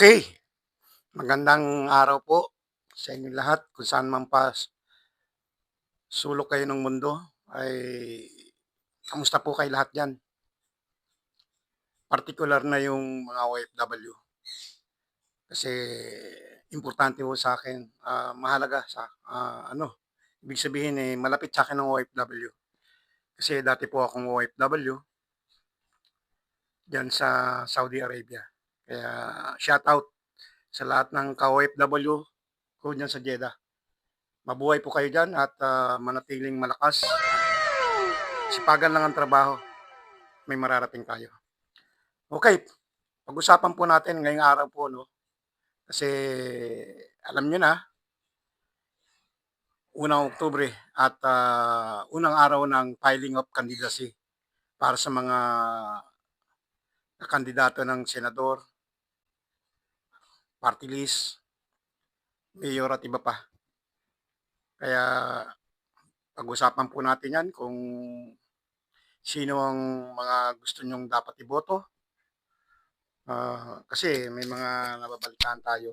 Okay. Magandang araw po sa inyong lahat kung saan man pa sulok kayo ng mundo ay kamusta po kayo lahat dyan? Partikular na yung mga OFW. Kasi importante po sa akin, ah, mahalaga sa ah, ano, ibig sabihin eh malapit sa akin ng OFW. Kasi dati po akong OFW diyan sa Saudi Arabia. Kaya shout out sa lahat ng ka-OFW ko dyan sa Jeddah. Mabuhay po kayo dyan at ah, manatiling malakas. Sipagan lang ang trabaho. May mararating tayo. Okay, pag-usapan po natin ngayong araw po, no? Kasi alam nyo na, unang Oktubre at ah, unang araw ng filing of candidacy para sa mga kandidato ng senador, party list, mayor at iba pa. Kaya pag-usapan po natin yan kung sino ang mga gusto nyong dapat iboto. Ah, kasi may mga nababalitaan tayo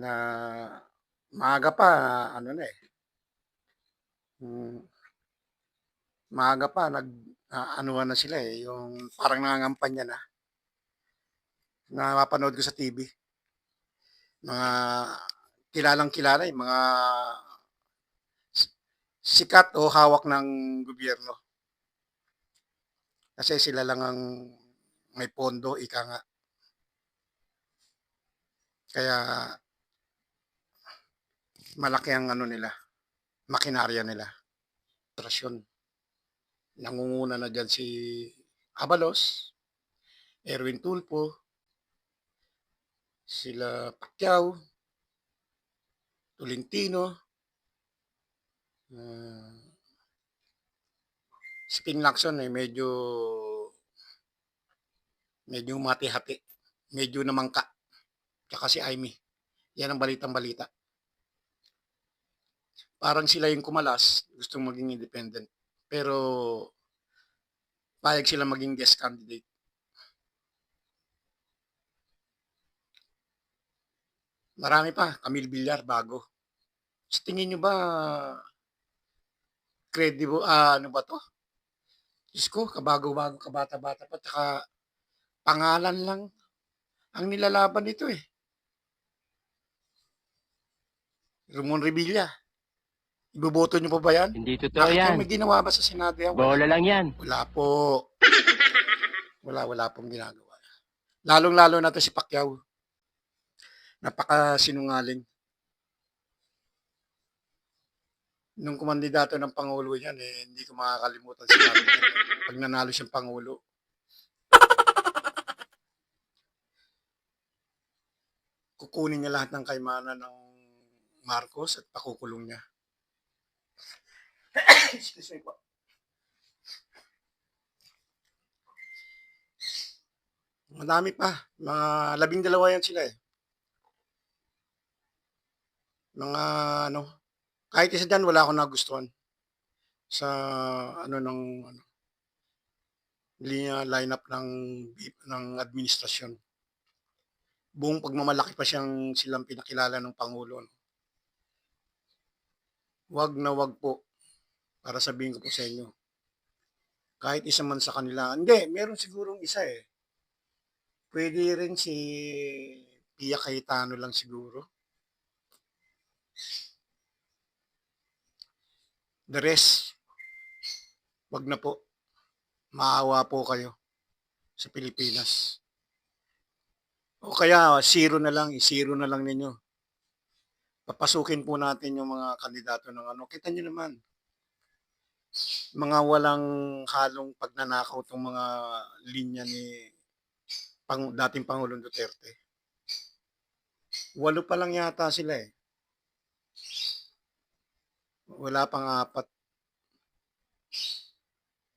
na maaga pa, ano na eh, mm, maaga pa, nag, ah, anuhan na sila eh, yung parang nangangampanya na. Napapanood ko sa TV. Mga kilalang kilala, yung mga sikat o hawak ng gobyerno. Kasi sila lang ang may pondo, ika nga. Kaya malaki ang ano nila, makinarya nila. Trasyon. Nangunguna na dyan si Abalos, Erwin Tulpo, sila Pacquiao, Tolentino, uh, si Ping Lacson eh medyo medyo mati-hati, medyo namangka. Tsaka si Amy. Yan ang balitang balita. Parang sila yung kumalas, gustong maging independent. Pero payag sila maging guest candidate. Marami pa, Camille Villar, bago. Sa tingin nyo ba, credible, ah, ano ba to? Diyos ko, kabago-bago, kabata-bata pa, tsaka pangalan lang ang nilalaban nito eh. Ramon Revilla. Iboboto nyo pa ba yan? Hindi totoo Bakit yan. may ginawa ba sa Senado yan? Wala. Bola lang yan. Wala po. Wala, wala pong ginagawa. Lalong-lalo na to si Pacquiao. Napaka-sinungaling. Nung kumandidato ng Pangulo yan, eh, hindi ko makakalimutan sinabi niya. Pag nanalo siyang Pangulo. Kukunin niya lahat ng kaymanan ng Marcos at pakukulong niya. Excuse me po. Madami pa. Mga labing dalawa yan sila eh. Mga ano, kahit isa dyan wala akong nagustuhan sa ano ng ano, linya lineup ng ng administrasyon. Buong pagmamalaki pa siyang silang pinakilala ng Pangulo. No? Wag na wag po para sabihin ko po sa inyo. Kahit isa man sa kanila. Hindi, meron sigurong isa eh. Pwede rin si Pia Cayetano lang siguro. The rest, wag na po. Maawa po kayo sa Pilipinas. O kaya, zero na lang, zero na lang ninyo. Papasukin po natin yung mga kandidato ng ano. Kita nyo naman, mga walang halong pagnanakaw itong mga linya ni pang, dating Pangulong Duterte. Walo pa lang yata sila eh. Wala pang apat.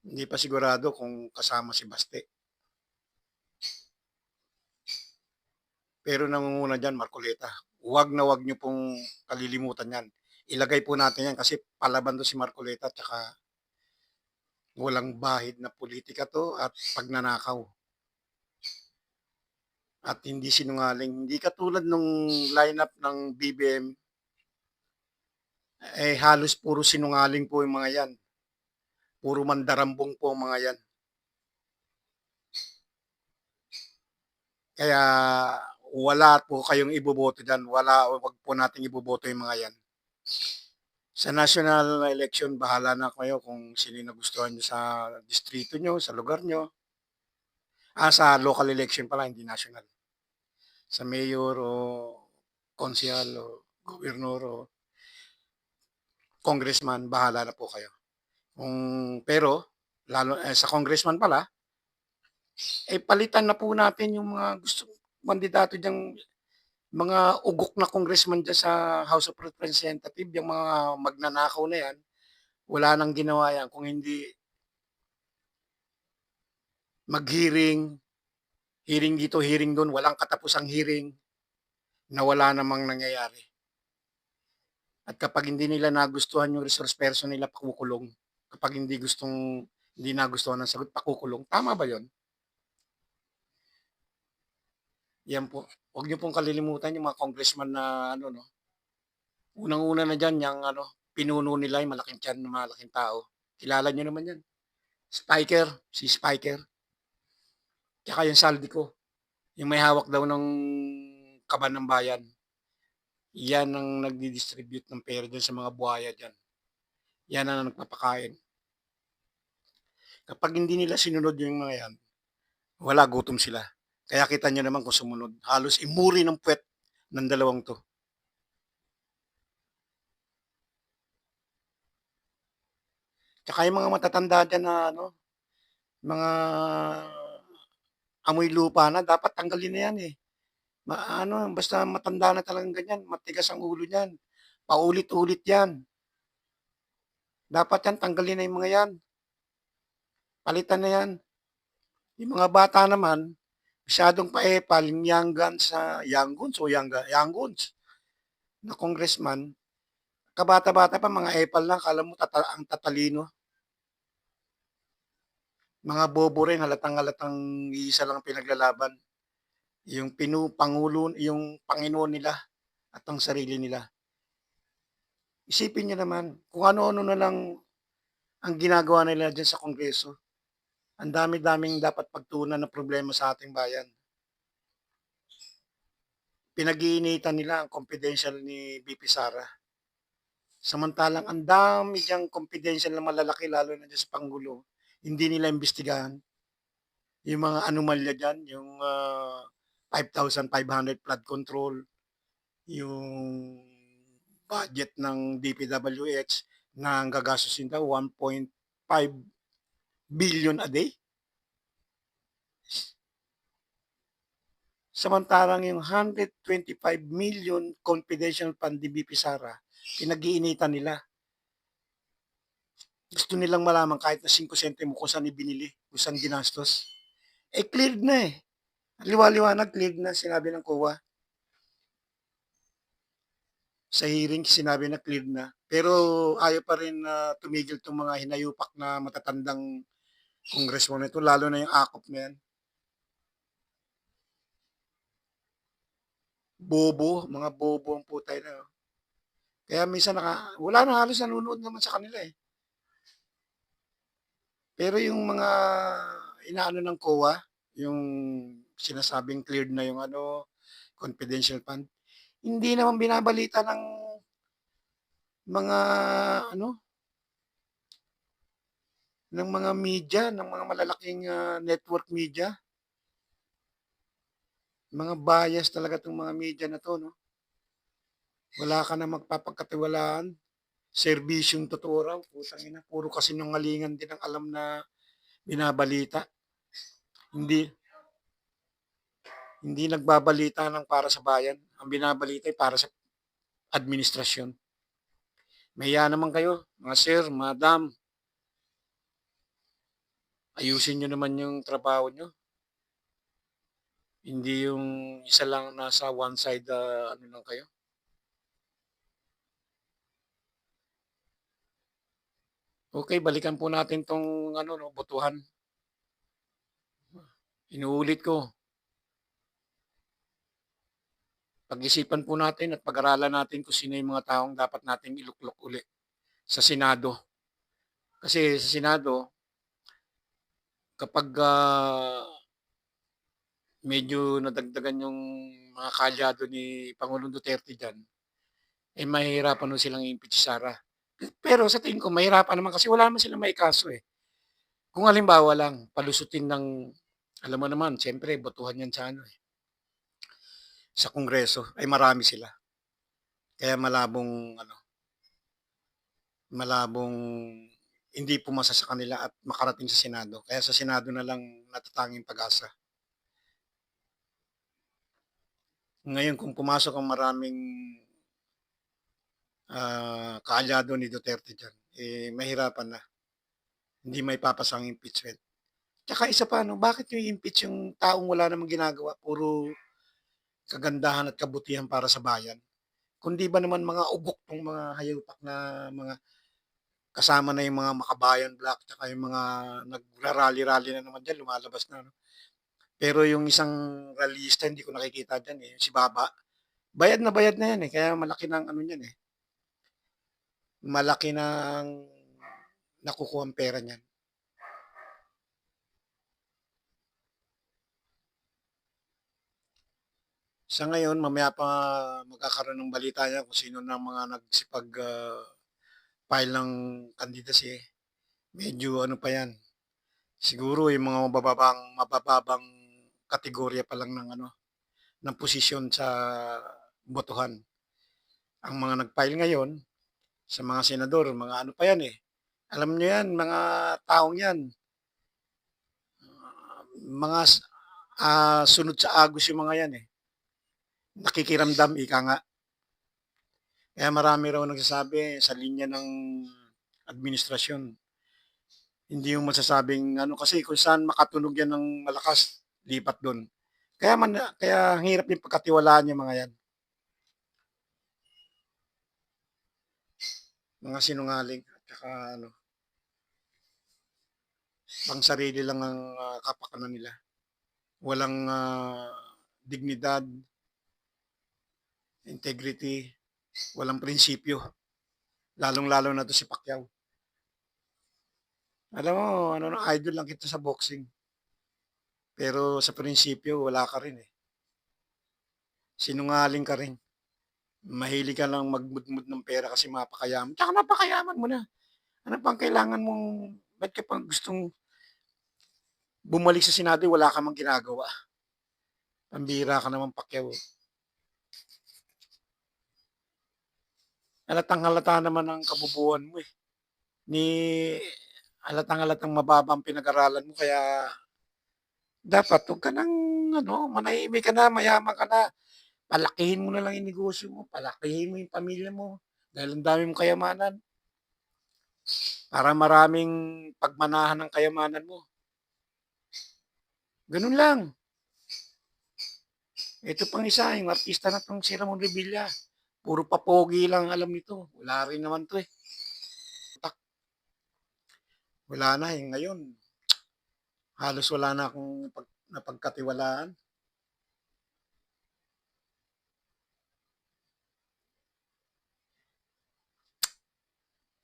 Hindi pa sigurado kung kasama si Baste. Pero nangunguna dyan, Marcoleta. Huwag na huwag nyo pong kalilimutan yan. Ilagay po natin yan kasi palaban to si Marcoleta at saka walang bahid na politika to at pagnanakaw. At hindi sinungaling. Hindi katulad nung lineup ng BBM. Eh, halos puro sinungaling po yung mga yan. Puro mandarambong po ang mga yan. Kaya wala po kayong iboboto dyan. Wala, wag po nating iboboto yung mga yan. Sa national election, bahala na kayo kung sino yung nagustuhan nyo sa distrito nyo, sa lugar nyo. Ah, sa local election pala, hindi national. Sa mayor o konsehal o gobernador o congressman, bahala na po kayo. Kung, pero, lalo, eh, sa congressman pala, eh palitan na po natin yung mga gusto kandidato diyang mga ugok na congressman dyan sa House of Representatives, yung mga magnanakaw na yan, wala nang ginawa yan kung hindi mag-hearing, hearing dito, hearing doon, walang katapusang hearing na wala namang nangyayari. At kapag hindi nila nagustuhan yung resource person nila, pakukulong. Kapag hindi gustong, hindi nagustuhan ng sagot, pakukulong. Tama ba yon? Yan po. Huwag niyo pong kalilimutan yung mga congressman na ano no. Unang-una na diyan yung ano, pinuno nila yung malaking tiyan ng malaking tao. Kilala niyo naman yan. Spiker, si Spiker. Tsaka yung Saldico. Yung may hawak daw ng kaban ng bayan. Yan ang nagdi-distribute ng pera dyan sa mga buhaya dyan. Yan ang nagpapakain. Kapag hindi nila sinunod yung mga yan, wala gutom sila. Kaya kita nyo naman kung sumunod. Halos imuri ng puwet ng dalawang to. Tsaka yung mga matatanda dyan na ano, mga amoy lupa na, dapat tanggalin na yan eh. Ma, ano, basta matanda na talagang ganyan, matigas ang ulo niyan. Paulit-ulit yan. Dapat yan, tanggalin na yung mga yan. Palitan na yan. Yung mga bata naman, masyadong paepal, guns sa young guns o young, young guns na congressman, kabata-bata pa, mga epal lang, kala mo tata, ang tatalino. Mga bobo rin, halatang-halatang isa lang pinaglalaban. Yung pinu, pangulo, yung Panginoon nila at ang sarili nila. Isipin niyo naman, kung ano-ano na lang ang ginagawa nila dyan sa Kongreso. Ang dami-daming dapat pagtunan na problema sa ating bayan. Pinag-iinitan nila ang confidential ni BP Sara. Samantalang ang dami diyang confidential na malalaki lalo na sa Pangulo. Hindi nila imbestigahan. Yung mga anomalya dyan, yung uh, 5,500 flood control, yung budget ng DPWH na ang gagastusin daw 1.5 billion a day. Samantalang yung 125 million confidential fund ni BP Sara, pinag-iinitan nila. Gusto nilang malaman kahit na 5 sentimo kung saan ibinili, kung saan ginastos. Eh, cleared na eh. Liwa-liwanag, cleared na, sinabi ng COA. Sa hearing, sinabi na cleared na. Pero ayaw pa rin na tumigil itong mga hinayupak na matatandang congressman ito, lalo na yung akop na yan. Bobo, mga bobo ang putay na. Kaya minsan naka, wala na halos nanonood naman sa kanila eh. Pero yung mga inaano ng COA, yung sinasabing cleared na yung ano, confidential fund, hindi naman binabalita ng mga ano, ng mga media, ng mga malalaking uh, network media. Mga bias talaga itong mga media na to, no? Wala ka na magpapagkatiwalaan. Serbisyong totoo raw. Putang ina, puro kasi ngalingan din ang alam na binabalita. Hindi hindi nagbabalita ng para sa bayan. Ang binabalita ay para sa administrasyon. Maya naman kayo, mga sir, madam, ayusin nyo naman yung trabaho nyo. Hindi yung isa lang nasa one side, uh, ano lang kayo. Okay, balikan po natin tong ano no, botuhan. Inuulit ko. Pag-isipan po natin at pag-aralan natin kung sino yung mga taong dapat nating iluklok uli sa Senado. Kasi sa Senado, kapag ah, medyo nadagdagan yung mga kalyado ni Pangulong Duterte dyan, eh mahihirapan nun silang impeach Sara. Pero sa tingin ko, mahirapan naman kasi wala naman silang may kaso eh. Kung halimbawa lang, palusutin ng, alam mo naman, siyempre, botuhan yan sa ano eh, sa Kongreso, ay marami sila. Kaya malabong, ano, malabong hindi pumasa sa kanila at makarating sa Senado. Kaya sa Senado na lang natatanging pag-asa. Ngayon, kung pumasok ang maraming ah, kaalyado ni Duterte dyan, eh, mahirapan na. Hindi may papasang impeachment. Tsaka isa pa, no, bakit yung impeach yung taong wala namang ginagawa? Puro kagandahan at kabutihan para sa bayan. Kundi ba naman mga ugok tong mga hayupak na mga kasama na yung mga makabayan black tsaka yung mga nagrarally-rally na naman dyan, lumalabas na. No? Pero yung isang rallyista, hindi ko nakikita dyan eh, si Baba. Bayad na bayad na yan eh, kaya malaki ng ano yan eh. Malaki ng nakukuha ang pera niyan. Sa ngayon, mamaya pa magkakaroon ng balita niya kung sino ng mga nagsipag ah, file ng candidacy. Medyo ano pa yan. Siguro yung mga mabababang, mabababang kategorya pa lang ng ano, ng posisyon sa botohan. Ang mga nag-file ngayon, sa mga senador, mga ano pa yan eh. Alam nyo yan, mga taong yan. Ah, mga ah, sunod sa agos yung mga yan eh nakikiramdam, ika nga. Kaya marami raw nagsasabi sa linya ng administrasyon. Hindi yung masasabing ano kasi kung saan makatunog yan ng malakas, lipat doon. Kaya man kaya hirap din pagkatiwalaan yung mga yan. Mga sinungaling at saka ano pang sarili lang ang uh, kapakanan nila. Walang ah, dignidad, integrity, walang prinsipyo. Lalong-lalo na to si Pacquiao. Alam mo, ano, no, idol lang kita sa boxing. Pero sa prinsipyo, wala ka rin eh. Sinungaling ka rin. Mahilig ka lang magmudmud ng pera kasi mapakayaman. Tsaka napakayaman mo na. Ano pang kailangan mong, ba't ka pang gustong bumalik sa Senado, wala ka mang ginagawa. Pambira ka naman Pacquiao. Halatang halata naman ang kabubuhan mo eh. Ni halatang halatang mababa ang pinag-aralan mo kaya dapat huwag ka nang ano, manahimik ka na, mayaman ka na. Palakihin mo na lang yung negosyo mo, palakihin mo yung pamilya mo dahil ang dami mong kayamanan. Para maraming pagmanahan ng kayamanan mo. Ganun lang. Ito pang isa, yung artista na tong si Ramon Revilla. Puro papogi lang alam nito. Wala rin naman to eh. Tak. Wala na eh. Ngayon, halos wala na akong pag, napagkatiwalaan.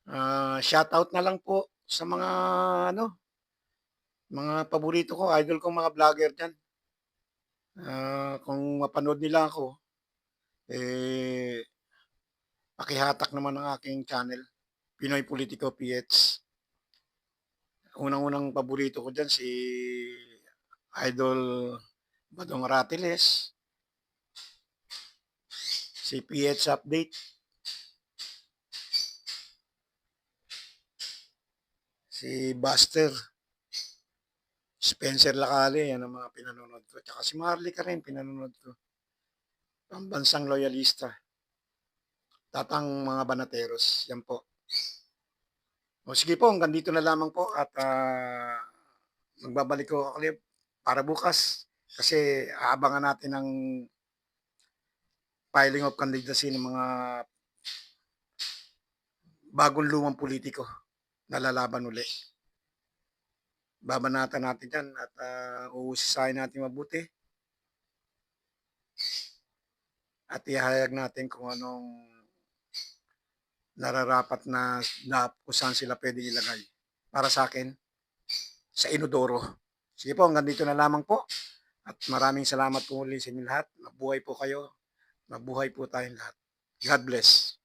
Uh, shoutout na lang po sa mga ano mga paborito ko, idol ko mga vlogger diyan. Uh, kung mapanood nila ako, eh, pakihatak naman ng aking channel, Pinoy Politico PH. Unang-unang paborito ko dyan si Idol Badong Ratiles, si PH Update, si Buster, Spencer Lacale, yan ang mga pinanonood ko. Tsaka si Marley ka rin, pinanonood ko pambansang loyalista. Tatang mga banateros. Yan po. O sige po, hanggang dito na lamang po at uh, magbabalik ko ako para bukas kasi aabangan natin ang filing of candidacy ng mga bagong lumang politiko na lalaban uli. Babanatan natin yan at uh, uusisahin natin mabuti at ihayag natin kung anong nararapat na, na kung saan sila pwede ilagay. Para sa akin, sa inodoro. Sige po, hanggang dito na lamang po. At maraming salamat po muli sa inyo lahat. Mabuhay po kayo. Mabuhay po tayong lahat. God bless.